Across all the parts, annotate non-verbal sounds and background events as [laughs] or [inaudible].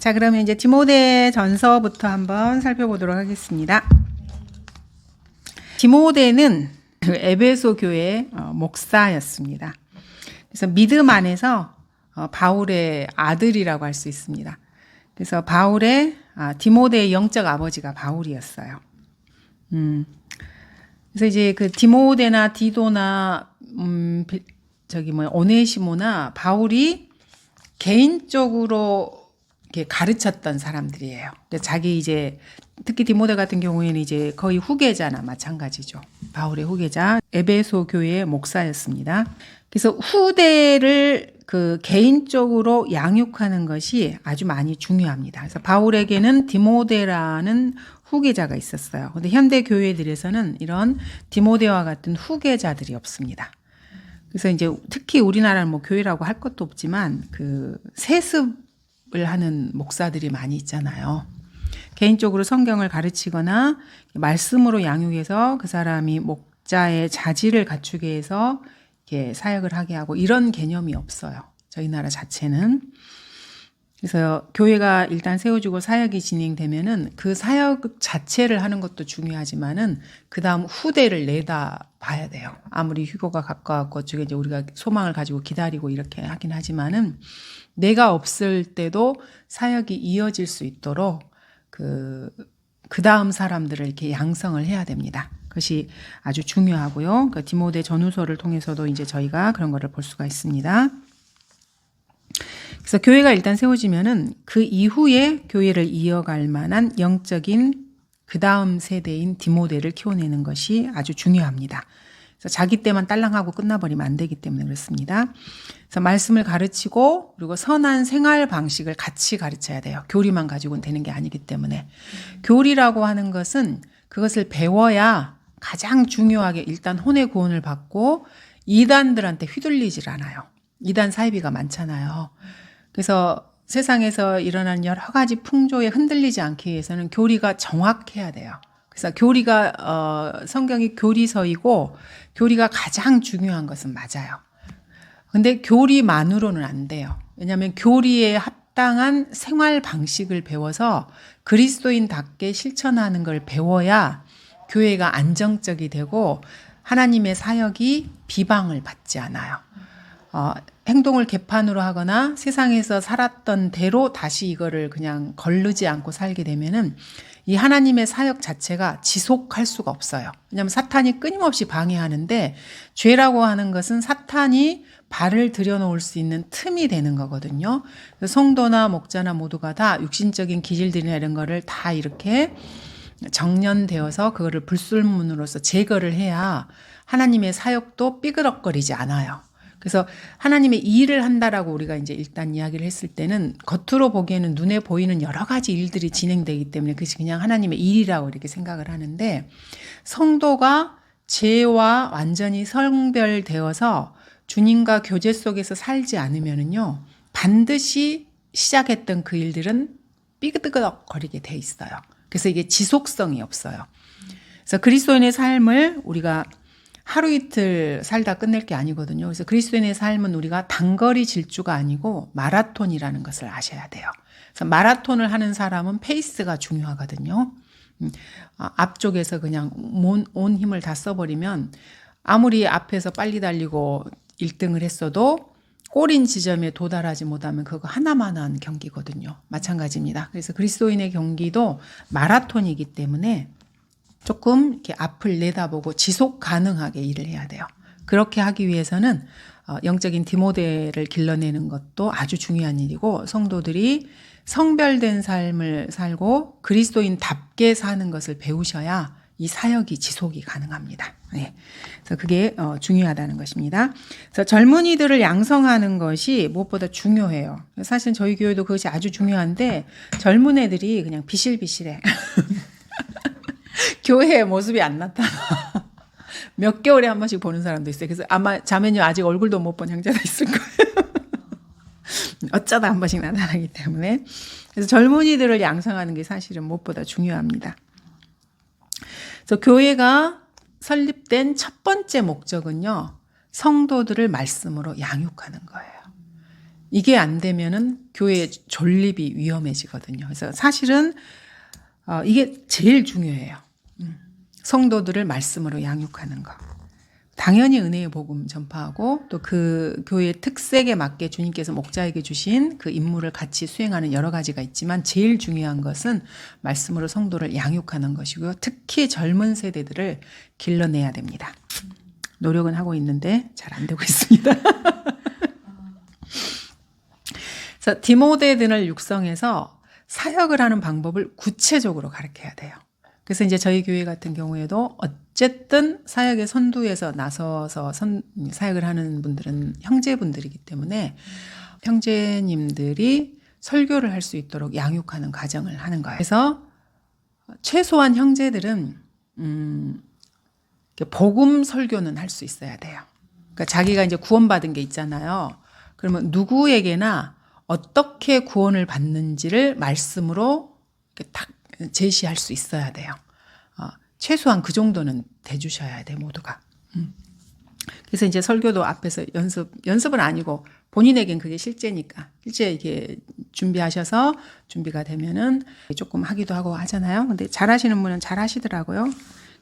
자, 그러면 이제 디모데 전서부터 한번 살펴보도록 하겠습니다. 디모데는 그 에베소 교회 어, 목사였습니다. 그래서 믿음 안에서 어, 바울의 아들이라고 할 수 있습니다. 그래서 바울의 아, 디모데의 영적 아버지가 바울이었어요. 음. 그래서 이제 그 디모데나 디도나 음 비- 저기 뭐 오네시모나 바울이 개인적으로 가르쳤던 사람들이에요. 자기 이제 특히 디모데 같은 경우에는 이제 거의 후계자나 마찬가지죠. 바울의 후계자 에베소 교회의 목사였습니다. 그래서 후대를 그 개인적으로 양육하는 것이 아주 많이 중요합니다. 그래서 바울에게는 디모데라는 후계자가 있었어요. 근데 현대 교회들에서는 이런 디모데와 같은 후계자들이 없습니다. 그래서 이제 특히 우리나라는 뭐 교회라고 할 것도 없지만 그 세습 을 하는 목사들이 많이 있잖아요. 개인적으로 성경을 가르치거나 말씀으로 양육해서 그 사람이 목자의 자질을 갖추게 해서 이렇게 사역을 하게 하고 이런 개념이 없어요. 저희 나라 자체는. 그래서 교회가 일단 세워지고 사역이 진행되면은 그 사역 자체를 하는 것도 중요하지만은 그 다음 후대를 내다 봐야 돼요. 아무리 휴거가 가까웠고 어쩌게 이제 우리가 소망을 가지고 기다리고 이렇게 하긴 하지만은 내가 없을 때도 사역이 이어질 수 있도록 그, 그 다음 사람들을 이렇게 양성을 해야 됩니다. 그것이 아주 중요하고요. 그 디모데 전후서를 통해서도 이제 저희가 그런 거를 볼 수가 있습니다. 그래서 교회가 일단 세워지면은 그 이후에 교회를 이어갈 만한 영적인 그 다음 세대인 디모데를 키워내는 것이 아주 중요합니다. 그래서 자기 때만 딸랑하고 끝나버리면 안 되기 때문에 그렇습니다. 그래서 말씀을 가르치고 그리고 선한 생활 방식을 같이 가르쳐야 돼요. 교리만 가지고는 되는 게 아니기 때문에. 교리라고 하는 것은 그것을 배워야 가장 중요하게 일단 혼의 구원을 받고 이단들한테 휘둘리질 않아요. 이단 사이비가 많잖아요. 그래서 세상에서 일어나는 여러 가지 풍조에 흔들리지 않기 위해서는 교리가 정확해야 돼요. 그래서 교리가 어, 성경이 교리서이고 교리가 가장 중요한 것은 맞아요. 근데 교리만으로는 안 돼요. 왜냐하면 교리에 합당한 생활 방식을 배워서 그리스도인답게 실천하는 걸 배워야 교회가 안정적이 되고 하나님의 사역이 비방을 받지 않아요. 어, 행동을 개판으로 하거나 세상에서 살았던 대로 다시 이거를 그냥 걸르지 않고 살게 되면은 이 하나님의 사역 자체가 지속할 수가 없어요. 왜냐하면 사탄이 끊임없이 방해하는데 죄라고 하는 것은 사탄이 발을 들여놓을 수 있는 틈이 되는 거거든요. 성도나 목자나 모두가 다 육신적인 기질들이나 이런 거를 다 이렇게 정년되어서 그거를 불술문으로서 제거를 해야 하나님의 사역도 삐그덕거리지 않아요. 그래서 하나님의 일을 한다라고 우리가 이제 일단 이야기를 했을 때는 겉으로 보기에는 눈에 보이는 여러 가지 일들이 진행되기 때문에 그것이 그냥 하나님의 일이라고 이렇게 생각을 하는데 성도가 죄와 완전히 성별되어서 주님과 교제 속에서 살지 않으면은요 반드시 시작했던 그 일들은 삐그덕거리게 돼 있어요. 그래서 이게 지속성이 없어요. 그래서 그리스도인의 삶을 우리가 하루 이틀 살다 끝낼 게 아니거든요. 그래서 그리스도인의 삶은 우리가 단거리 질주가 아니고 마라톤이라는 것을 아셔야 돼요. 그래서 마라톤을 하는 사람은 페이스가 중요하거든요. 음, 아, 앞쪽에서 그냥 온, 온 힘을 다 써버리면 아무리 앞에서 빨리 달리고 1등을 했어도 꼬린 지점에 도달하지 못하면 그거 하나만한 경기거든요. 마찬가지입니다. 그래서 그리스도인의 경기도 마라톤이기 때문에 조금 이렇게 앞을 내다보고 지속 가능하게 일을 해야 돼요. 그렇게 하기 위해서는 어, 영적인 디모데를 길러내는 것도 아주 중요한 일이고 성도들이 성별된 삶을 살고 그리스도인답게 사는 것을 배우셔야 이 사역이 지속이 가능합니다. 네. 그래서 그게 어, 중요하다는 것입니다. 그래서 젊은이들을 양성하는 것이 무엇보다 중요해요. 사실 저희 교회도 그것이 아주 중요한데 젊은 애들이 그냥 비실비실해. [laughs] [laughs] 교회의 모습이 안 나타나. [laughs] 몇 개월에 한 번씩 보는 사람도 있어요. 그래서 아마 자매님 아직 얼굴도 못 본 형제가 있을 거예요. [laughs] 어쩌다 한 번씩 나타나기 때문에. 그래서 젊은이들을 양성하는 게 사실은 무엇보다 중요합니다. 그래서 교회가 설립된 첫 번째 목적은요, 성도들을 말씀으로 양육하는 거예요. 이게 안 되면은 교회 존립이 위험해지거든요. 그래서 사실은 어, 이게 제일 중요해요. 음. 성도들을 말씀으로 양육하는 거. 당연히 은혜의 복음 전파하고 또 그 교회의 특색에 맞게 주님께서 목자에게 주신 그 임무를 같이 수행하는 여러 가지가 있지만 제일 중요한 것은 말씀으로 성도를 양육하는 것이고요. 특히 젊은 세대들을 길러내야 됩니다. 노력은 하고 있는데 잘 안 되고 [laughs] 있습니다. 그래서 디모데든을 육성해서 사역을 하는 방법을 구체적으로 가르쳐야 돼요. 그래서 이제 저희 교회 같은 경우에도 어쨌든 사역의 선두에서 나서서 선, 사역을 하는 분들은 형제분들이기 때문에 형제님들이 설교를 할 수 있도록 양육하는 과정을 하는 거예요. 그래서 최소한 형제들은 음, 복음 설교는 할 수 있어야 돼요. 그러니까 자기가 이제 구원받은 게 있잖아요. 그러면 누구에게나 어떻게 구원을 받는지를 말씀으로 딱 제시할 수 있어야 돼요. 어, 최소한 그 정도는 대주셔야 돼 모두가. 음. 그래서 이제 설교도 앞에서 연습 연습은 아니고 본인에겐 그게 실제니까 실제 이게 준비하셔서 준비가 되면은 조금 하기도 하고 하잖아요. 근데 잘하시는 분은 잘하시더라고요.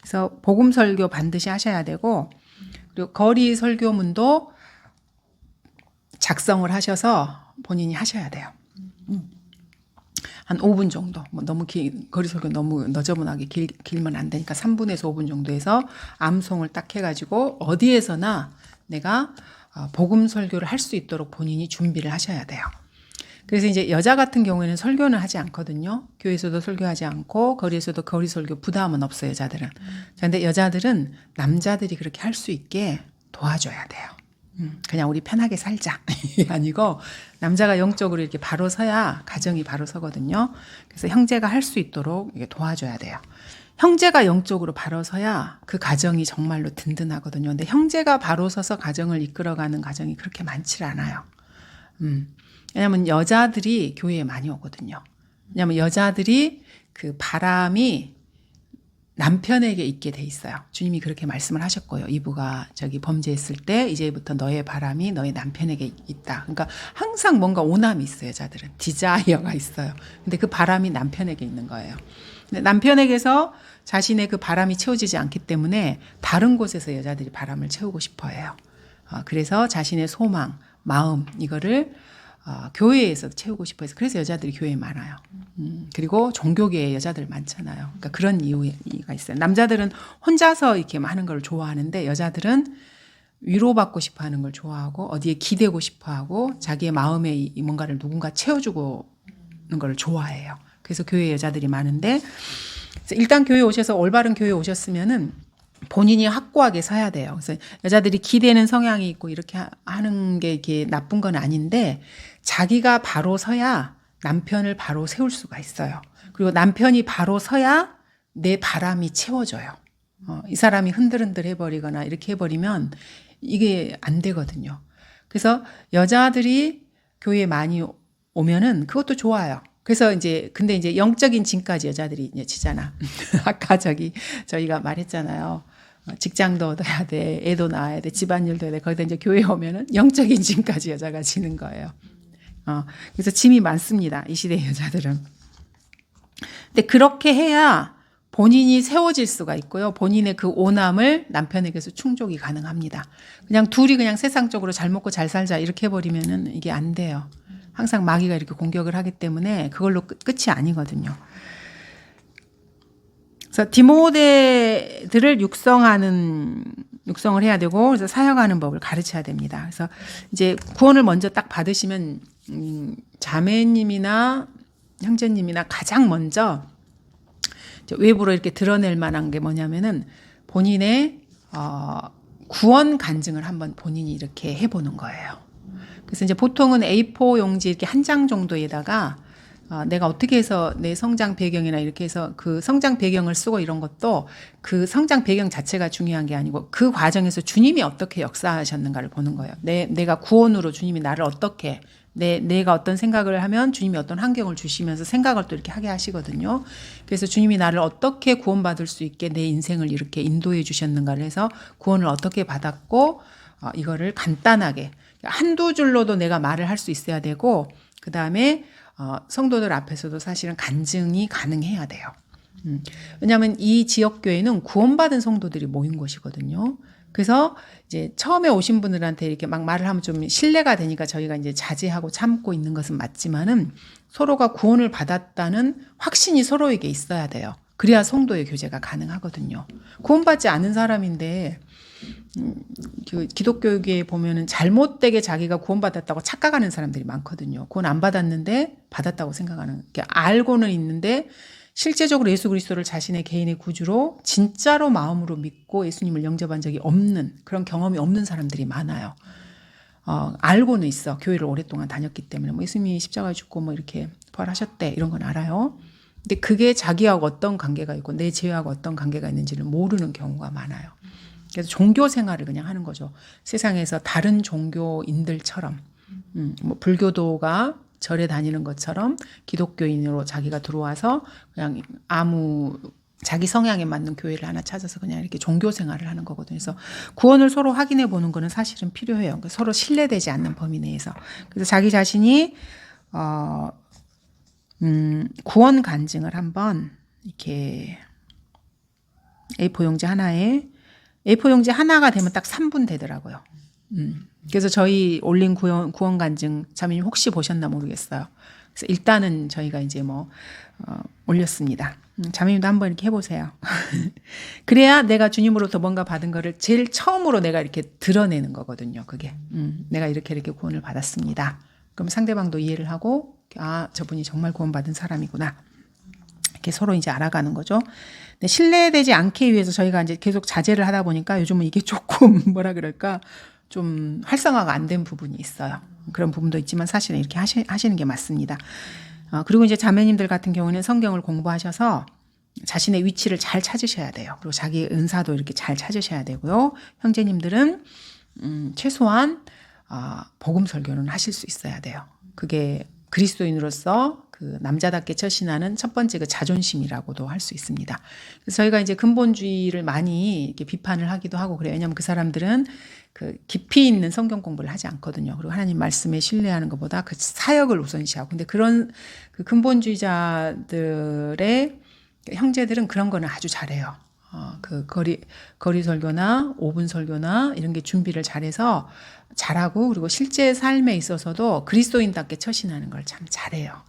그래서 복음 설교 반드시 하셔야 되고 그리고 거리 설교문도 작성을 하셔서 본인이 하셔야 돼요. 음. 한 5분 정도. 뭐 너무 길, 거리 설교 너무 너저분하게 길, 길면 안 되니까 3분에서 5분 정도에서 암송을 딱 해가지고 어디에서나 내가 어, 복음 설교를 할 수 있도록 본인이 준비를 하셔야 돼요. 그래서 이제 여자 같은 경우에는 설교는 하지 않거든요. 교회에서도 설교하지 않고 거리에서도 거리 설교 부담은 없어요, 여자들은. 그런데 여자들은 남자들이 그렇게 할 수 있게 도와줘야 돼요. 음, 그냥 우리 편하게 살자. [laughs] 아니고 남자가 영적으로 이렇게 바로 서야 가정이 바로 서거든요. 그래서 형제가 할 수 있도록 도와줘야 돼요. 형제가 영적으로 바로 서야 그 가정이 정말로 든든하거든요. 근데 형제가 바로 서서 가정을 이끌어가는 가정이 그렇게 많지 않아요. 음. 왜냐하면 여자들이 교회에 많이 오거든요. 왜냐하면 여자들이 그 바람이 남편에게 있게 돼 있어요. 주님이 그렇게 말씀을 하셨고요. 이브가 저기 범죄했을 때 이제부터 너의 바람이 너의 남편에게 있다. 그러니까 항상 뭔가 오남이 있어요. 여자들은 디자이어가 있어요. 근데 그 바람이 남편에게 있는 거예요. 근데 남편에게서 자신의 그 바람이 채워지지 않기 때문에 다른 곳에서 여자들이 바람을 채우고 싶어해요. 어, 그래서 자신의 소망, 마음 이거를 어, 교회에서 채우고 싶어 해서 그래서 여자들이 교회에 많아요. 음, 그리고 종교계에 여자들 많잖아요. 그러니까 그런 이유가 있어요. 남자들은 혼자서 이렇게 많은 걸 좋아하는데 여자들은 위로받고 싶어 하는 걸 좋아하고 어디에 기대고 싶어 하고 자기의 마음에 뭔가를 누군가 채워주고 는걸 좋아해요. 그래서 교회 여자들이 많은데 일단 교회 오셔서 올바른 교회 오셨으면은 본인이 확고하게 서야 돼요. 그래서 여자들이 기대는 성향이 있고 이렇게 하는 게 이게 나쁜 건 아닌데 자기가 바로 서야 남편을 바로 세울 수가 있어요. 그리고 남편이 바로 서야 내 바람이 채워져요. 어, 이 사람이 흔들흔들 해버리거나 이렇게 해버리면 이게 안 되거든요. 그래서 여자들이 교회에 많이 오면은 그것도 좋아요. 그래서 이제 근데 이제 영적인 짐까지 여자들이 이제 지잖아. [laughs] 아까 저기 저희가 말했잖아요. 어, 직장도 얻어야 돼, 애도 낳아야 돼, 집안일도 해야 돼. 거기다 이제 교회 오면은 영적인 짐까지 여자가 지는 거예요. 어, 그래서 짐이 많습니다. 이 시대 여자들은. 근데 그렇게 해야 본인이 세워질 수가 있고요. 본인의 그 오남을 남편에게서 충족이 가능합니다. 그냥 둘이 그냥 세상적으로 잘 먹고 잘 살자 이렇게 해버리면은 이게 안 돼요. 항상 마귀가 이렇게 공격을 하기 때문에 그걸로 끝, 끝이 아니거든요. 그래서 디모데들을 육성하는 육성을 해야 되고 그래서 사역하는 법을 가르쳐야 됩니다. 그래서 이제 구원을 먼저 딱 받으시면 음, 자매님이나 형제님이나 가장 먼저 외부로 이렇게 드러낼 만한 게 뭐냐면은 본인의 어, 구원 간증을 한번 본인이 이렇게 해보는 거예요. 그래서 이제 보통은 A4 용지 이렇게 한 장 정도에다가 어, 내가 어떻게 해서 내 성장 배경이나 이렇게 해서 그 성장 배경을 쓰고 이런 것도 그 성장 배경 자체가 중요한 게 아니고 그 과정에서 주님이 어떻게 역사하셨는가를 보는 거예요. 내, 내가 구원으로 주님이 나를 어떻게 내, 내가 어떤 생각을 하면 주님이 어떤 환경을 주시면서 생각을 또 이렇게 하게 하시거든요. 그래서 주님이 나를 어떻게 구원받을 수 있게 내 인생을 이렇게 인도해 주셨는가를 해서 구원을 어떻게 받았고, 어, 이거를 간단하게 한두 줄로도 내가 말을 할 수 있어야 되고 그 다음에 어, 성도들 앞에서도 사실은 간증이 가능해야 돼요. 음. 왜냐하면 이 지역 교회는 구원받은 성도들이 모인 곳이거든요. 그래서 이제 처음에 오신 분들한테 이렇게 막 말을 하면 좀 신뢰가 되니까 저희가 이제 자제하고 참고 있는 것은 맞지만은 서로가 구원을 받았다는 확신이 서로에게 있어야 돼요. 그래야 성도의 교제가 가능하거든요. 구원받지 않은 사람인데 음, 그 기독교계에 보면은 잘못되게 자기가 구원받았다고 착각하는 사람들이 많거든요. 구원 안 받았는데 받았다고 생각하는. 알고는 있는데 실제적으로 예수 그리스도를 자신의 개인의 구주로 진짜로 마음으로 믿고 예수님을 영접한 적이 없는 그런 경험이 없는 사람들이 많아요. 어, 알고는 있어. 교회를 오랫동안 다녔기 때문에 뭐 예수님이 십자가에 죽고 뭐 이렇게 부활하셨대 이런 건 알아요. 근데 그게 자기하고 어떤 관계가 있고 내 죄하고 어떤 관계가 있는지를 모르는 경우가 많아요. 그래서 종교 생활을 그냥 하는 거죠. 세상에서 다른 종교인들처럼 음, 뭐 불교도가 절에 다니는 것처럼 기독교인으로 자기가 들어와서 그냥 아무 자기 성향에 맞는 교회를 하나 찾아서 그냥 이렇게 종교 생활을 하는 거거든요. 그래서 구원을 서로 확인해 보는 거는 사실은 필요해요. 그러니까 서로 신뢰되지 않는 범위 내에서. 그래서 자기 자신이 어, 음, 구원 간증을 한번 이렇게 A4 용지 하나에 A4 용지 하나가 되면 딱 3분 되더라고요. 음. 그래서 저희 올린 구원, 구원 간증 자매님 혹시 보셨나 모르겠어요. 그래서 일단은 저희가 이제 뭐 어, 올렸습니다. 음, 자매님도 한번 이렇게 해보세요. [laughs] 그래야 내가 주님으로부터 뭔가 받은 거를 제일 처음으로 내가 이렇게 드러내는 거거든요. 그게 음, 내가 이렇게 이렇게 구원을 받았습니다. 그럼 상대방도 이해를 하고 아 저분이 정말 구원받은 사람이구나. 이렇게 서로 이제 알아가는 거죠. 근데 신뢰되지 않게 위해서 저희가 이제 계속 자제를 하다 보니까 요즘은 이게 [laughs] 조금 뭐라 그럴까 좀 활성화가 안 된 부분이 있어요. 그런 부분도 있지만 사실은 이렇게 하시, 하시는 게 맞습니다. 어, 그리고 이제 자매님들 같은 경우는 성경을 공부하셔서 자신의 위치를 잘 찾으셔야 돼요. 그리고 자기 은사도 이렇게 잘 찾으셔야 되고요. 형제님들은 음, 최소한 어, 복음 설교는 하실 수 있어야 돼요. 그게 그리스도인으로서 그 남자답게 처신하는 첫 번째 그 자존심이라고도 할 수 있습니다. 그래서 저희가 이제 근본주의를 많이 이렇게 비판을 하기도 하고 그래요. 왜냐하면 그 사람들은 그 깊이 있는 성경 공부를 하지 않거든요. 그리고 하나님 말씀에 신뢰하는 것보다 그 사역을 우선시하고. 근데 그런 그 근본주의자들의 형제들은 그런 거는 아주 잘해요. 어, 그 거리 거리 설교나 5분 설교나 이런 게 준비를 잘해서 잘하고 그리고 실제 삶에 있어서도 그리스도인답게 처신하는 걸 참 잘해요.